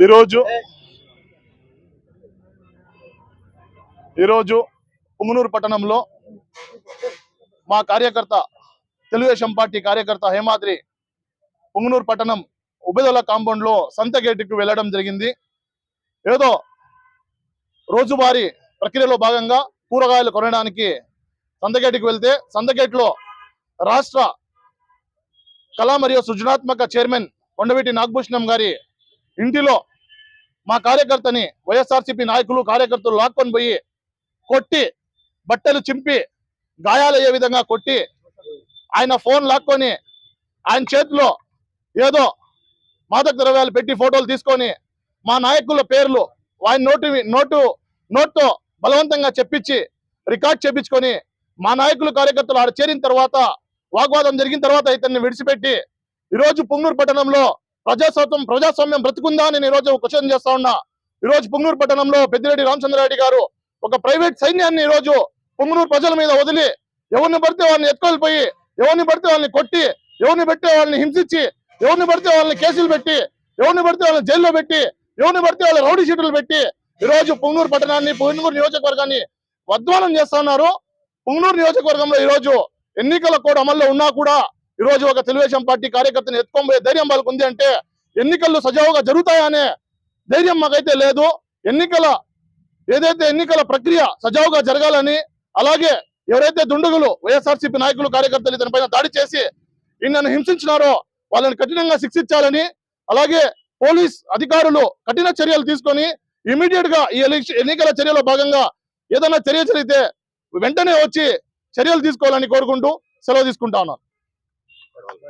ఈరోజు ఈరోజు పుంగనూరు పట్టణంలో మా కార్యకర్త తెలుగుదేశం పార్టీ కార్యకర్త హేమాద్రి పుంగనూరు పట్టణం ఉబెదల కాంపౌండ్లో సంత గేటుకు వెళ్ళడం జరిగింది. ఏదో రోజువారీ ప్రక్రియలో భాగంగా కూరగాయలు కొనడానికి సంతగేటుకు వెళ్తే సంతగేట్లో రాష్ట్ర కళా మరియు సృజనాత్మక చైర్మన్ కొండవీటి నాగభూషణం గారి ఇంటిలో మా కార్యకర్తని వైఎస్ఆర్సీపీ నాయకులు కార్యకర్తలు లాక్కొని పోయి కొట్టి బట్టలు చింపి గాయాలయ్యే విధంగా కొట్టి ఆయన ఫోన్ లాక్కొని ఆయన చేతిలో ఏదో మాదక ద్రవ్యాలు పెట్టి ఫోటోలు తీసుకొని మా నాయకుల పేర్లు ఆయన నోటు నోటు నోట్తో బలవంతంగా చెప్పించి రికార్డ్ చేపించుకొని మా నాయకులు కార్యకర్తలు ఆడ చేరిన తర్వాత వాగ్వాదం జరిగిన తర్వాత ఇతన్ని విడిచిపెట్టి ఈరోజు పుంగూరు పట్టణంలో ప్రజాస్వామ్యం ప్రజాస్వామ్యం బ్రతుకుందా అని నేను ఈరోజు క్వశ్చన్ చేస్తా ఉన్నా. ఈరోజు పుంగూరు పట్టణంలో పెద్దిరెడ్డి రామచంద్రారెడ్డి గారు ఒక ప్రైవేట్ సైన్యాన్ని ఈరోజు పుంగనూరు ప్రజల మీద వదిలి ఎవరిని పడితే వాళ్ళని ఎత్తుకెళ్ళిపోయి ఎవరిని పడితే వాళ్ళని కొట్టి ఎవరిని పడితే వాళ్ళని హింసించి ఎవరిని పడితే వాళ్ళని కేసులు పెట్టి ఎవరిని పడితే వాళ్ళని జైల్లో పెట్టి ఎవరిని పడితే వాళ్ళ రౌడీ షీటులు పెట్టి ఈరోజు పుంగనూరు పట్టణాన్ని పుంగనూరు నియోజకవర్గాన్ని వద్వానం చేస్తున్నారు పుంగనూరు నియోజకవర్గంలో ఈరోజు ఎన్నికల కోడ్ అమల్లో ఉన్నా కూడా ఈ రోజు ఒక తెలుగుదేశం పార్టీ కార్యకర్తను ఎత్తుకోబోయే ధైర్యం వాళ్ళకు ఉంది అంటే ఎన్నికలు సజావుగా జరుగుతాయనే ధైర్యం మాకైతే లేదు. ఎన్నికల ఏదైతే ఎన్నికల ప్రక్రియ సజావుగా జరగాలని అలాగే ఎవరైతే దుండగులు వైఎస్ఆర్సీపీ నాయకులు కార్యకర్తలు ఇతని పైన దాడి చేసి ఈయనను హింసించినారో వాళ్ళని కఠినంగా శిక్షించాలని అలాగే పోలీస్ అధికారులు కఠిన చర్యలు తీసుకొని ఇమీడియట్గా ఈ ఎన్నికల చర్యలో భాగంగా ఏదైనా చర్య జరిగితే వెంటనే వచ్చి చర్యలు తీసుకోవాలని కోరుకుంటూ సెలవు తీసుకుంటా ఉన్నాను.